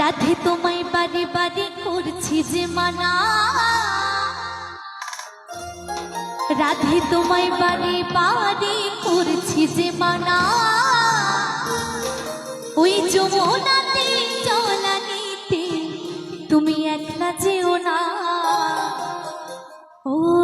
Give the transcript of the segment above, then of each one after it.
রাধে তোমায় বাড়ি বাড়ি করছি যে মানা। রাধে তোমায় বাড়ি বাড়ি করছি যে মানা। ওই যমুনাতে চলা নিতে তুমি একলা যেও না। ও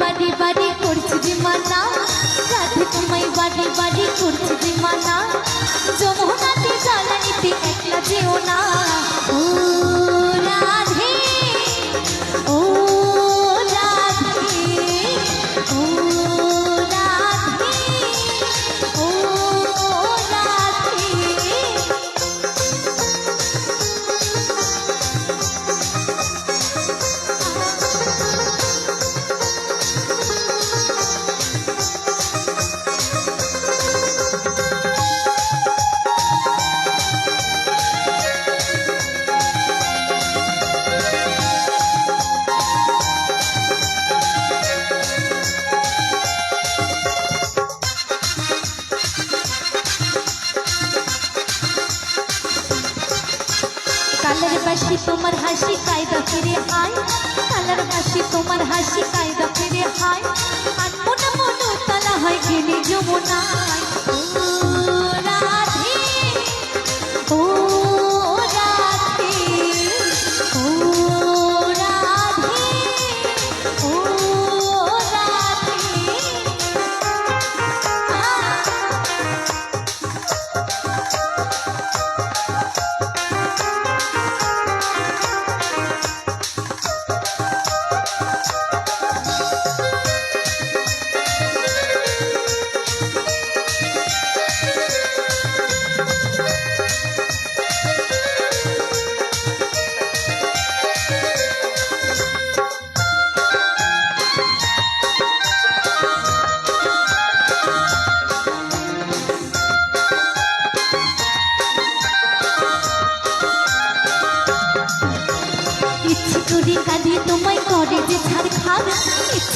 বাড়ি বাড়ি করছি যে মানা। রাধে তোমায় বাড়ি বাড়ি করছি মানা। বাসি তোমার হাসি কায়দা ফিরে হাই কালার বাসি তোমার হাসি কায়দা ফিরে হাই আর মনে মনে তালা হয় গেলে যমুনায়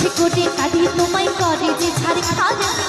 কাটি কাঁদি তোমায় করে যে ছাড় খাদ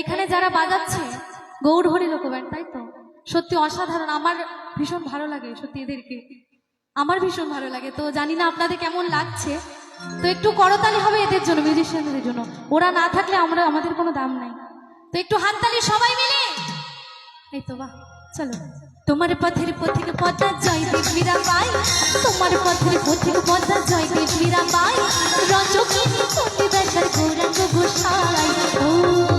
এখানে যারা বাজাচ্ছে, গৌর হরি তাই তো? সত্যি অসাধারণ, আমার ভীষণ ভালো লাগে সত্যি এদেরকে। আমার ভীষণ ভালো লাগে, তো জানি না আপনাদের কেমন লাগছে। তো একটু করতালি হবে এদের জন্য মিউজিশিয়ানদের জন্য। ওরা না থাকলে আমরা, আমাদের কোনো দাম নাই। তো একটু হাততালি সবাই মিলে? এই তো, বাহ, চলো। তোমার পথের পথিক পথা জয় দেব পাই তোমার পথের পথিক পথা জয় দেব মীরাবাই। রজকিনী চণ্ডীদাসার গৌরাঙ্গ গোসাই। ও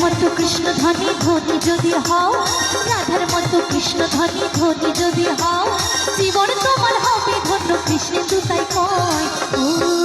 মতো কৃষ্ণ ধ্বনি ধ্বনি যদি হও, রাধার মতো কৃষ্ণ ধ্বনি ধ্বনি যদি হও, জীবন তোমার হবে ধন্য কৃষ্ণেন্দু তাই কয়